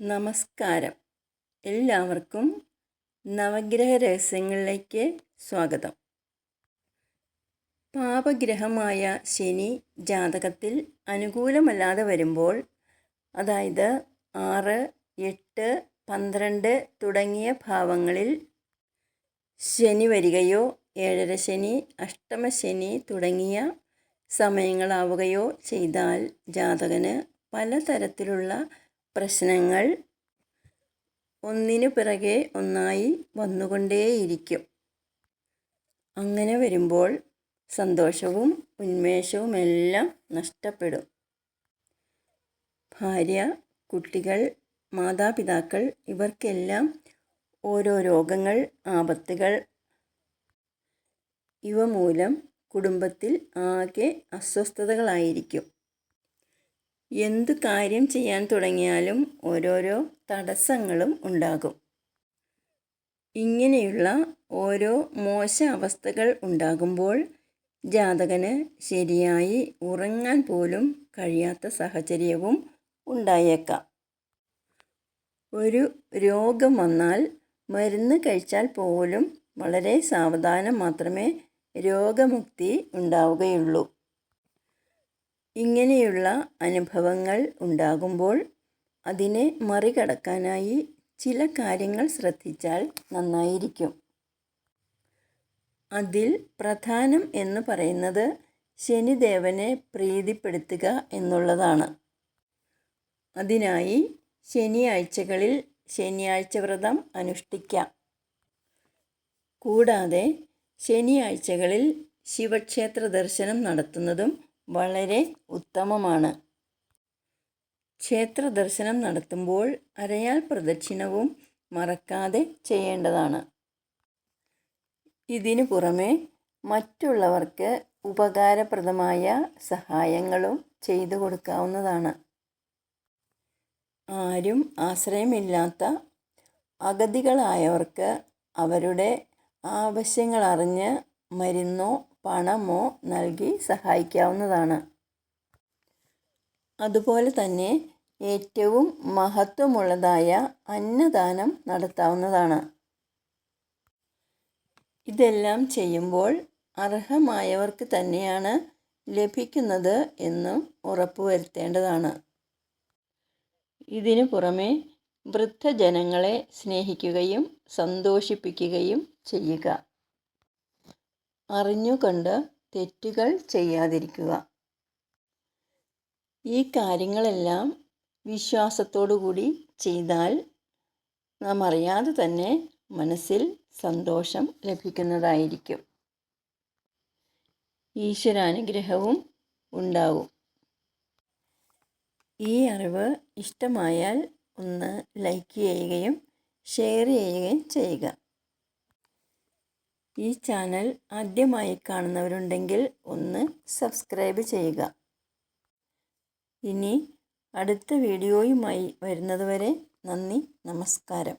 നമസ്കാരം. എല്ലാവർക്കും നവഗ്രഹ രഹസ്യങ്ങളിലേക്ക് സ്വാഗതം. പാപഗ്രഹമായ ശനി ജാതകത്തിൽ അനുകൂലമല്ലാതെ വരുമ്പോൾ അതായത് ആറ് എട്ട് പന്ത്രണ്ട് തുടങ്ങിയ ഭാവങ്ങളിൽ ശനി വരികയോ ഏഴര ശനി അഷ്ടമശനി തുടങ്ങിയ സമയങ്ങളാവുകയോ ചെയ്താൽ ജാതകന് പലതരത്തിലുള്ള പ്രശ്നങ്ങൾ ഒന്നിനു പിറകെ ഒന്നായി വന്നുകൊണ്ടേയിരിക്കും. അങ്ങനെ വരുമ്പോൾ സന്തോഷവും ഉന്മേഷവും എല്ലാം നഷ്ടപ്പെടും. ഭാര്യ കുട്ടികൾ മാതാപിതാക്കൾ ഇവർക്കെല്ലാം ഓരോ രോഗങ്ങൾ ആപത്തുകൾ ഇവ മൂലം കുടുംബത്തിൽ ആകെ അസ്വസ്ഥതകളായിരിക്കും. എന്തു കാര്യം ചെയ്യാൻ തുടങ്ങിയാലും ഓരോരോ തടസ്സങ്ങളും ഉണ്ടാകും. ഇങ്ങനെയുള്ള ഓരോ മോശ അവസ്ഥകൾ ഉണ്ടാകുമ്പോൾ ജാതകന് ശരിയായി ഉറങ്ങാൻ പോലും കഴിയാത്ത സാഹചര്യവും ഉണ്ടായേക്കാം. ഒരു രോഗം വന്നാൽ മരുന്ന് കഴിച്ചാൽ പോലും വളരെ സാവധാനം മാത്രമേ രോഗമുക്തി ഉണ്ടാവുകയുള്ളൂ. ഇങ്ങനെയുള്ള അനുഭവങ്ങൾ ഉണ്ടാകുമ്പോൾ അതിനെ മറികടക്കാനായി ചില കാര്യങ്ങൾ ശ്രദ്ധിച്ചാൽ നന്നായിരിക്കും. അതിൽ പ്രധാനം എന്ന് പറയുന്നത് ശനിദേവനെ പ്രീതിപ്പെടുത്തുക എന്നുള്ളതാണ്. അതിനായി ശനിയാഴ്ചകളിൽ ശനിയാഴ്ച വ്രതം അനുഷ്ഠിക്കാം. കൂടാതെ ശനിയാഴ്ചകളിൽ ശിവക്ഷേത്ര ദർശനം നടത്തുന്നതും വളരെ ഉത്തമമാണ്. ക്ഷേത്ര ദർശനം നടത്തുമ്പോൾ അരയാൽ പ്രദക്ഷിണവും മറക്കാതെ ചെയ്യേണ്ടതാണ്. ഇതിനു പുറമെ മറ്റുള്ളവർക്ക് ഉപകാരപ്രദമായ സഹായങ്ങളും ചെയ്തു കൊടുക്കാവുന്നതാണ്. ആരും ആശ്രയമില്ലാത്ത അഗതികളായവർക്ക് അവരുടെ ആവശ്യങ്ങളറിഞ്ഞ് മരുന്നോ പണമോ നൽകി സഹായിക്കാവുന്നതാണ്. അതുപോലെ തന്നെ ഏറ്റവും മഹത്വമുള്ളതായ അന്നദാനം നടത്താവുന്നതാണ്. ഇതെല്ലാം ചെയ്യുമ്പോൾ അർഹമായവർക്ക് തന്നെയാണ് ലഭിക്കുന്നത് എന്നും ഉറപ്പുവരുത്തേണ്ടതാണ്. ഇതിനു പുറമെ വൃദ്ധജനങ്ങളെ സ്നേഹിക്കുകയും സന്തോഷിപ്പിക്കുകയും ചെയ്യുക. അറിഞ്ഞുകൊണ്ട് തെറ്റുകൾ ചെയ്യാതിരിക്കുക. ഈ കാര്യങ്ങളെല്ലാം വിശ്വാസത്തോടു കൂടി ചെയ്താൽ നാം അറിയാതെ തന്നെ മനസ്സിൽ സന്തോഷം ലഭിക്കുന്നതായിരിക്കും. ഈശ്വരാനുഗ്രഹവും ഉണ്ടാവും ഈ അറിവ് ഇഷ്ടമായാൽ ഒന്ന് ലൈക്ക് ചെയ്യുകയും ഷെയർ ചെയ്യുകയും ചെയ്യുക. ഈ ചാനൽ ആദ്യമായി കാണുന്നവരുണ്ടെങ്കിൽ ഒന്ന് സബ്സ്ക്രൈബ് ചെയ്യുക. ഇനി അടുത്ത വീഡിയോയുമായി വരുന്നതുവരെ നന്ദി നമസ്കാരം.